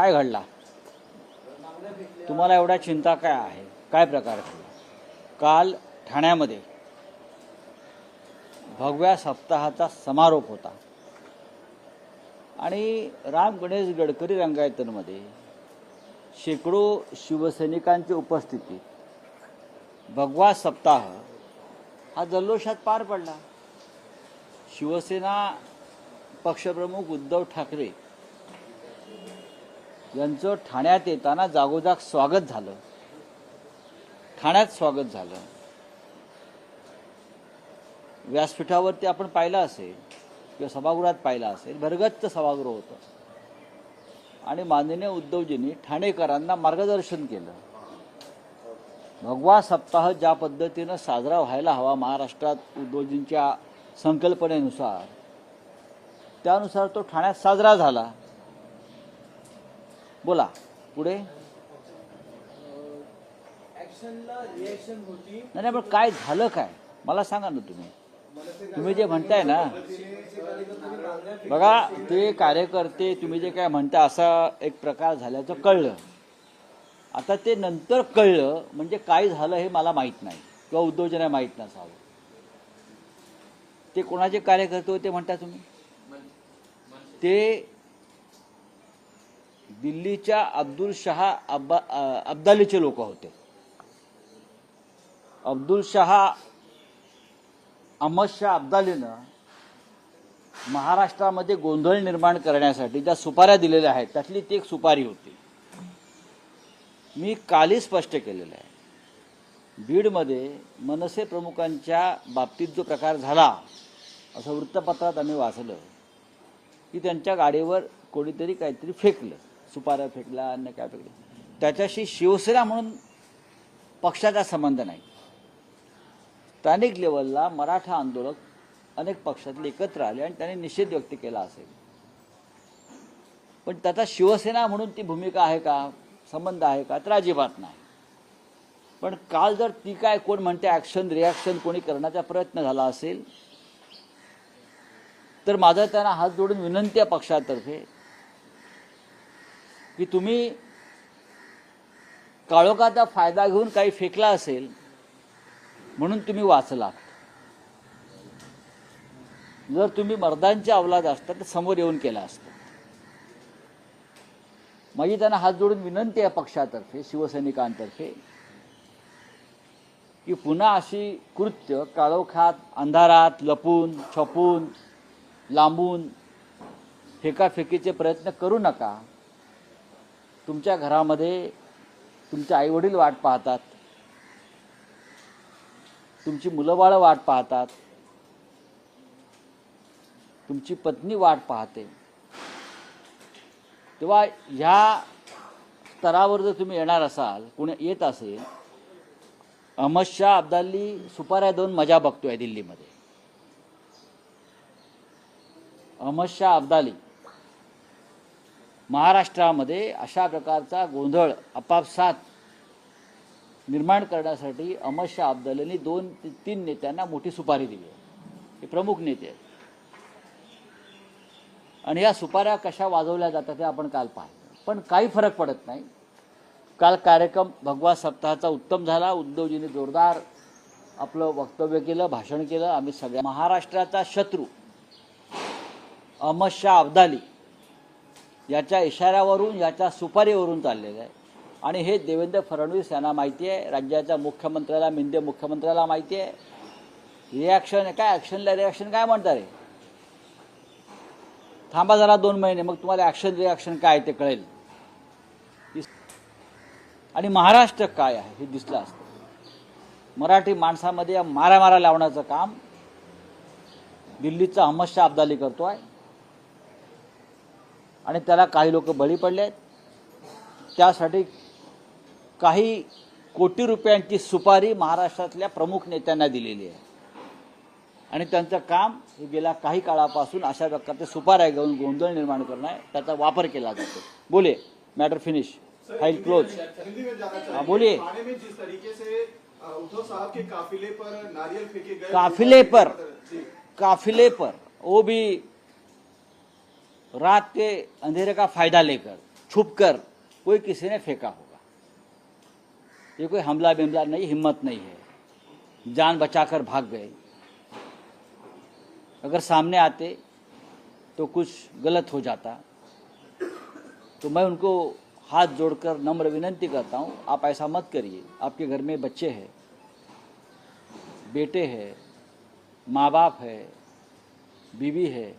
काय घडला? तुम्हाला एवढ्या चिंता काय आहे? काय प्रकार घडला? काल ठाण्यामध्ये भगव्या सप्ताहाचा समारोप होता. आणि राम गणेश गडकरी रंगायतनमध्ये शेकडो शिवसैनिकांची उपस्थिती. भगवा सप्ताह हा जल्लोषात पार पडला. शिवसेना पक्षप्रमुख उद्धव ठाकरे यांचं ठाण्यात येताना जागोजाग स्वागत झालं. ठाण्यात स्वागत झालं. व्यासपीठावरती आपण पाहिलं असेल किंवा सभागृहात पाहिलं असेल भरगच्च सभागृह होतं. आणि माननीय उद्धवजींनी ठाणेकरांना मार्गदर्शन केलं. भगवा सप्ताह ज्या पद्धतीनं साजरा व्हायला हवा महाराष्ट्रात उद्धवजींच्या संकल्पनेनुसार त्यानुसार तो ठाण्यात साजरा झाला. बोला. पुढे? नाही नाही, पण काय झालं काय? मला सांगा ना तुम्ही. तुम्ही जे म्हणताय ना बघा ते कार्यकर्ते तुम्ही जे काय म्हणता असा एक प्रकार झाल्याचं कळलं. आता ते नंतर कळलं म्हणजे काय झालं हे मला माहीत नाही. किंवा उद्धवजना माहीत नसावं. ते कोणाचे कार्यकर्ते होते म्हणता तुम्ही? ते दिल्लीच्या अब्दुल शहा अब्बा अब्दालीचे लोक होते. अब्दुल शहा अहमद शाह अब्दालीनं महाराष्ट्रामध्ये गोंधळ निर्माण करण्यासाठी ज्या सुपाऱ्या दिलेल्या आहेत त्यातली ती एक सुपारी होती. मी कालही स्पष्ट केलेलं आहे. बीडमध्ये मनसे प्रमुखांच्या बाबतीत जो प्रकार झाला असं वृत्तपत्रात आम्ही वाचलं की त्यांच्या गाडीवर कोणीतरी काहीतरी फेकलं. सुपारा फेकला अन्य काय फेकलं. त्याच्याशी शिवसेना म्हणून पक्षाचा संबंध नाही. स्थानिक लेवलला मराठा आंदोलक अनेक पक्षातले एकत्र आले आणि त्यांनी निषेध व्यक्त केला असेल. पण त्याचा शिवसेना म्हणून ती भूमिका आहे का संबंध आहे का तर अजिबात नाही. पण काल जर ती काय कोण म्हणते ॲक्शन रिॲक्शन कोणी करण्याचा प्रयत्न झाला असेल तर माझं त्यांना हात जोडून विनंती आहे पक्षातर्फे की तुम्ही काळोखाचा फायदा घेऊन काही फेकला असेल म्हणून तुम्ही वाचलात जर तुम्ही मर्दांच्या अवलाद असता तर समोर येऊन केला असतं. माझी त्यांना हात जोडून विनंती आहे पक्षातर्फे शिवसैनिकांतर्फे की पुन्हा अशी कृत्य काळोखात अंधारात लपून छपून लांबून फेकाफेकीचे प्रयत्न करू नका. तुमच्या घरामध्ये तुमचे आईवडील वाट पाहतात. तुमची मुलंबाळं वाट पाहतात. तुमची पत्नी वाट पाहते. तेव्हा ह्या स्तरावर जर तुम्ही येणार असाल कोणी येत असेल अहमद शाह अब्दाली सुपाऱ्या दोन मजा बघतोय दिल्लीमध्ये. अहमद शाह अब्दाली. महाराष्ट्रामध्ये अशा प्रकारचा गोंधळ आपापसात निर्माण करण्यासाठी अहमद शाह अब्दालींनी दोन ते तीन नेत्यांना मोठी सुपारी दिली आहे. हे प्रमुख नेते आहेत. आणि या सुपाऱ्या कशा वाजवल्या जातात ते आपण काल पाहिलं. पण काही फरक पडत नाही. काल कार्यक्रम भगवा सप्ताहाचा उत्तम झाला. उद्धवजींनी जोरदार आपलं वक्तव्य केलं भाषण केलं. आम्ही सगळ्या महाराष्ट्राचा शत्रू अहमद शाह अब्दाली याच्या इशाऱ्यावरून याच्या सुपारीवरून चाललेलं आहे. आणि हे देवेंद्र फडणवीस यांना माहिती आहे. राज्याच्या मुख्यमंत्र्याला मिंदे मुख्यमंत्र्याला माहिती आहे. रिॲक्शन काय ॲक्शनला रिॲक्शन काय म्हणतात रे थांबा जरा दोन महिने मग तुम्हाला ॲक्शन रिॲक्शन काय आहे ते कळेल. आणि महाराष्ट्र काय आहे हे दिसलं असतं. मराठी माणसामध्ये या मारामारा लावण्याचं काम दिल्लीचा अहमद शाह अब्दाली आहे आणि त्याला काही लोक बळी पडले आहेत. त्यासाठी काही कोटी रुपयांची सुपारी महाराष्ट्रातल्या प्रमुख नेत्यांना दिलेली आहे. आणि त्यांचं काम हे गेल्या काही काळापासून अशा प्रकारचे सुपाऱ्या घेऊन गोंधळ निर्माण करणं आहे. त्याचा वापर केला जातो. बोले मॅटर फिनिश फाइल क्लोज हाँ, बोलिए। थाने में जिस तरीके से अ, उद्धव साहब के काफिले पर नारियल फेंके गए काफिले पर? जी काफिले पर. वो भी रात के अंधेरे का फ़ायदा लेकर, छुपकर कोई किसी ने फेंका होगा। ये कोई हमला बिमला नहीं, हिम्मत नहीं है। जान बचाकर भाग गए। अगर सामने आते तो कुछ गलत हो जाता। तो मैं उनको हाथ जोड़कर नम्र विनंती करता हूँ, आप ऐसा मत करिए। आपके घर में बच्चे हैं, बेटे हैं, माँ बाप है, बीवी है,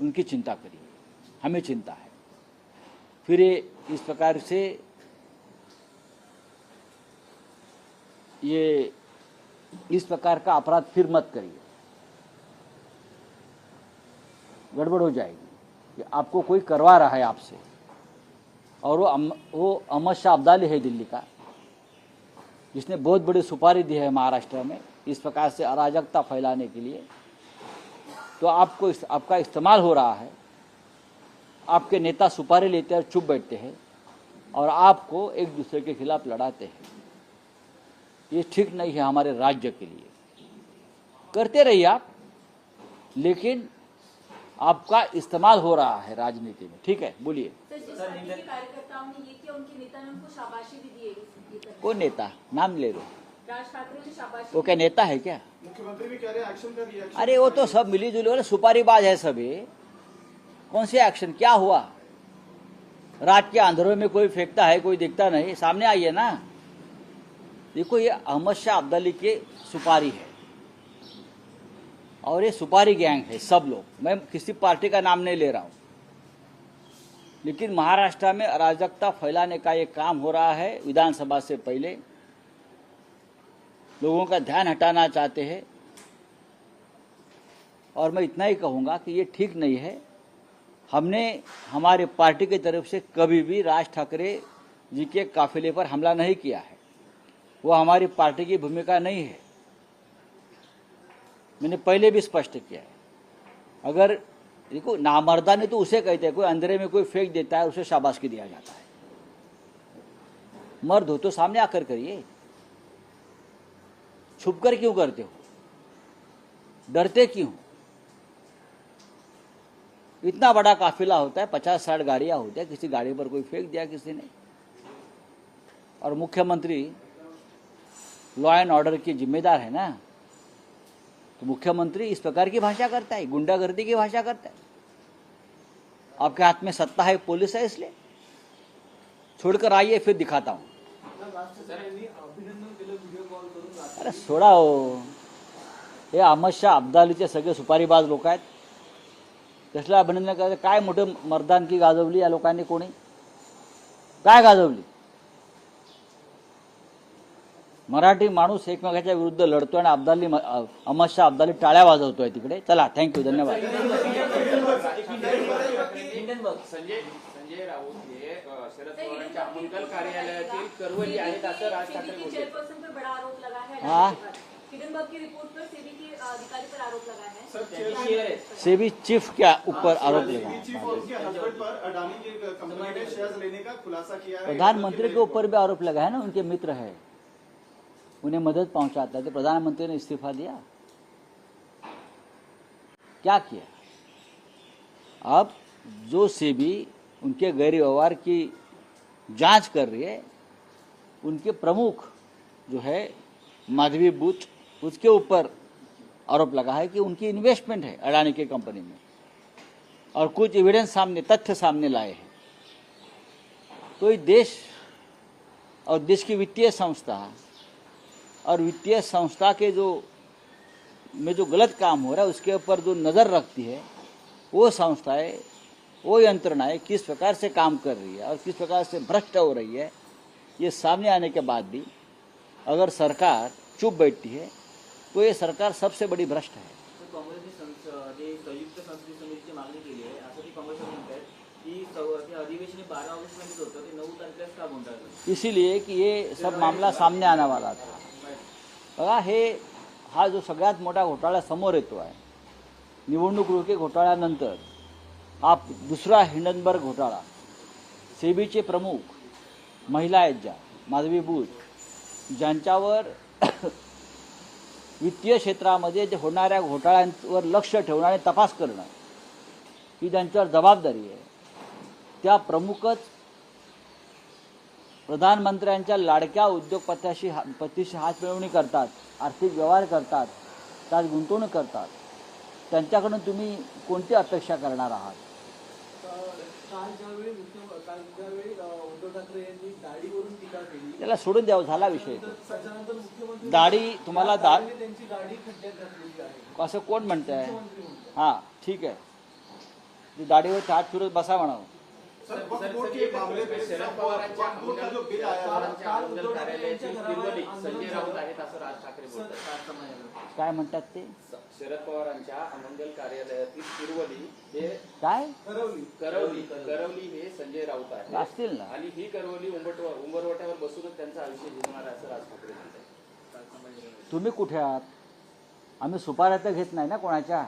उनकी चिंता करिए। हमें चिंता है। फिर इस प्रकार से ये इस प्रकार का अपराध फिर मत करिए। गड़बड़ हो जाएगी। कि आपको कोई करवा रहा है आपसे। और वो अम, वो अहमद शाह अब्दाली है दिल्ली का। जिसने बहुत बड़ी सुपारी दी है महाराष्ट्र में इस प्रकार से अराजकता फैलाने के लिए। तो आपको इस, आपका इस्तेमाल हो रहा है। आपके नेता सुपारी लेते हैं और चुप बैठते हैं और आपको एक दूसरे के खिलाफ लड़ाते हैं। ये ठीक नहीं है हमारे राज्य के लिए। करते रहिए आप लेकिन आपका इस्तेमाल हो रहा है राजनीति में। ठीक है बोलिए। किया उनके नेता। कौन नाम ले लो। वो क्या नेता है क्या? मुख्यमंत्री भी कह रहे हैं एक्शन का रिएक्शन अरे वो तो सब मिली जुली वाले सुपारीबाज है सभी। कौन से एक्शन क्या हुआ? रात के अंधेरों में कोई फेंकता है, कोई दिखता नहीं? सामने आइए ना? देखो, ये अहमद शाह अब्दाली के सुपारी है। और ये सुपारी गैंग है, सब लोग। मैं किसी पार्टी का नाम नहीं ले रहा हूँ। लेकिन महाराष्ट्र में अराजकता फैलाने का ये काम हो रहा है, विधानसभा से पहले। लोगों का ध्यान हटाना चाहते हैं। और मैं इतना ही कहूँगा कि ये ठीक नहीं है। हमने हमारे पार्टी की तरफ़ से कभी भी राज ठाकरे जी के काफिले पर हमला नहीं किया है। वो हमारी पार्टी की भूमिका नहीं है। मैंने पहले भी स्पष्ट किया है। अगर देखो, नामर्दा नामर्दानी तो उसे कहते हैं, कोई अंधेरे में कोई फेंक देता है, उसे शाबाशी दिया जाता है। मर्द हो तो सामने आकर करिए। छुप कर क्यों करते हो? डरते क्यों? इतना बड़ा काफिला होता है पचास साठ गाड़ियां होती है किसी गाड़ी पर कोई फेंक दिया किसी ने। और मुख्यमंत्री लॉ एंड ऑर्डर की जिम्मेदार है ना। तो मुख्यमंत्री इस प्रकार की भाषा करता है गुंडागर्दी की भाषा करता है। आपके हाथ में सत्ता है पुलिस है इसलिए। छोड़कर आइए फिर दिखाता हूं। अरे सोडा हो हे अहमद शाह अब्दालीचे सगळे सुपारीबाज लोक आहेत कसलं अभिनंदन करायचं काय मोठं मर्दानकी गाजवली या लोकांनी कोणी? काय गाजवली? मराठी माणूस एकमेकाच्या विरुद्ध लढतोय आणि अब्दाली अहमद शाह अब्दाली टाळ्या वाजवतोय तिकडे. चला थँक्यू धन्यवाद. संजय संजय राऊत हे शरद पवारांच्या कार्यालयातील करवली आहेत असं राज ठाकरे हाँ। हिडनबर्ग की रिपोर्ट पर सेबी के अधिकारी पर आरोप लगा है। सेबी चीफ के ऊपर आरोप लगा सेबी चीफ और उनके हस्बैंड पर अडानी की कंपनी ने शेयर्स लेने का खुलासा है। प्रधानमंत्री के ऊपर भी आरोप लगा है ना उनके मित्र है। उन्हें मदद पहुंचाता है। तो प्रधानमंत्री ने इस्तीफा दिया। क्या किया? अब जो सेबी उनके गैर व्यवहार की जाँच कर रही है उनके प्रमुख जो है माधवी बूथ उसके ऊपर आरोप लगा है कि उनकी इन्वेस्टमेंट है अडानी की कंपनी में। और कुछ एविडेंस सामने, तथ्य सामने लाए हैं। तो ये देश और देश की वित्तीय संस्था और वित्तीय संस्था के जो, में जो गलत काम हो रहा है, उसके ऊपर जो नज़र रखती है, वो संस्थाएँ, वो यंत्रणाएँ किस प्रकार से काम कर रही है और किस प्रकार से भ्रष्ट हो रही है, ये सामने आने के बाद भी अगर सरकार चुप बैठती है तो ये सरकार सबसे बड़ी भ्रष्ट है। हे इसीलिए कि ये सब मामला सामने आने वाला था। बघा हे हा जो सगळ्यात मोठा घोटाळा समोर येतो आहे निवडणूक रोखे घोटाळ्यानंतर हा दुसरा हिंडनबर्ग घोटाळा सेबीचे प्रमुख महिला आहेत ज्या माधवी बूथ ज्यांच्यावर वित्तीय क्षेत्रामध्ये जे होणाऱ्या घोटाळ्यांवर लक्ष ठेवणं आणि तपास करणं ही त्यांच्यावर जबाबदारी आहे त्या प्रमुखच प्रधानमंत्र्यांच्या लाडक्या उद्योगपत्याशी हा पतीशी हात मिळवणी करतात आर्थिक व्यवहार करतात त्यात गुंतवणूक करतात. त्यांच्याकडून तुम्ही कोणती अपेक्षा करणार आहात? त्याला सोडून द्यावं झाला विषय. दाढी तुम्हाला दा आहे. असं कोण म्हणतंय? मुख्यमंत्री म्हणतात हां ठीक आहे. दाढीवर हात फिरत बसा म्हणावं. Sir sir, Waqf sir, board sir, के एक मामले में शरद वक्फ पवारांच्या बोर्ड का जो बिल आया है पवारांच्या काल अमंगल उद्धव ठाकरे कार्यालयातील यांच्या तिरवली घरावर संजय आंदोलन राऊत झालं. आहेत. असं राज ठाकरे बोलतात. काय म्हणतात ते? स- शरद पवारांच्या अमंगल कार्यालयातील तिरुवली हे काय? ठरवली करवली करवली हे संजय राऊत आहे असतील ना. आणि ही करवली उंबट उंबरवट्यावर बसूनच त्यांचा आयुष्य जिंकणार आहे असं राज ठाकरे म्हणतात. तुम्ही कुठे आहात? आम्ही सुपाऱ्या तर घेत नाही ना कोणाच्या?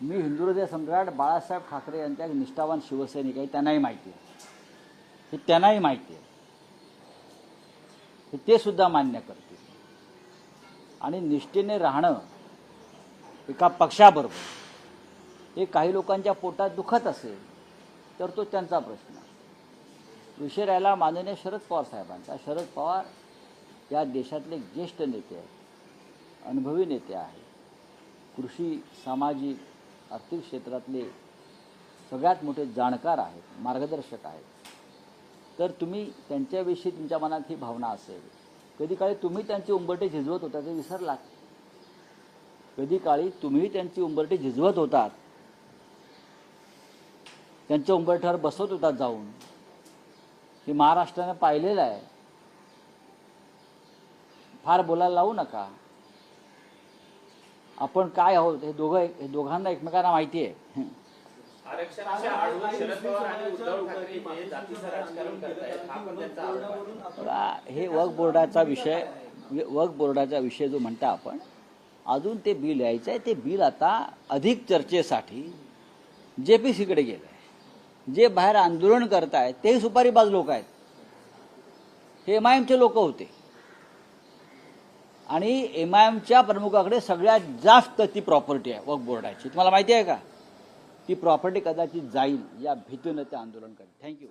मी हिंदू हृदय सम्राट बाळासाहेब ठाकरे यांच्या निष्ठावान शिवसैनिक आहे त्यांनाही माहिती आहे. हे त्यांनाही माहिती आहे. हे ते सुद्धा मान्य करतील. आणि निष्ठेने राहणं एका पक्षाबरोबर हे काही लोकांच्या पोटात दुखत असेल तर तो त्यांचा प्रश्न विषय राहिला माननीय शरद पवार साहेबांचा. शरद पवार या देशातले ज्येष्ठ नेते आहेत अनुभवी नेते आहेत. कृषी सामाजिक आर्थिक क्षेत्रातले सगळ्यात मोठे जाणकार आहेत मार्गदर्शक आहेत. तर तुम्ही त्यांच्याविषयी तुमच्या मनात ही भावना असेल. कधी काळी तुम्ही त्यांची उंबरटे झिजवत होता ते विसरलात कधी काळी तुम्ही त्यांची उंबरटे झिजवत होतात. त्यांच्या उंबरठ्यावर बसवत होतात जाऊन. हे महाराष्ट्राने पाहिलेलं आहे. फार बोलायला लावू नका. आपण काय आहोत? हे दोघं हे दोघांना एकमेकांना माहिती आहे. हे वक्फ बोर्डाचा विषय वक्फ बोर्डाचा विषय जो म्हणता आपण अजून ते बिल यायचं आहे. ते बिल आता अधिक चर्चेसाठी जे पी सीकडे गेलं आहे जे बाहेर आंदोलन करतायत ते सुपारीबाज लोक आहेत. हे एम आय एमचे लोक होते. आणि एम आय एमच्या प्रमुखाकडे सगळ्यात जास्त ती प्रॉपर्टी आहे वक बोर्डाची तुम्हाला माहिती आहे का? ती प्रॉपर्टी कदाचित जाईल या भीतीनं ते आंदोलन करेल. थँक्यू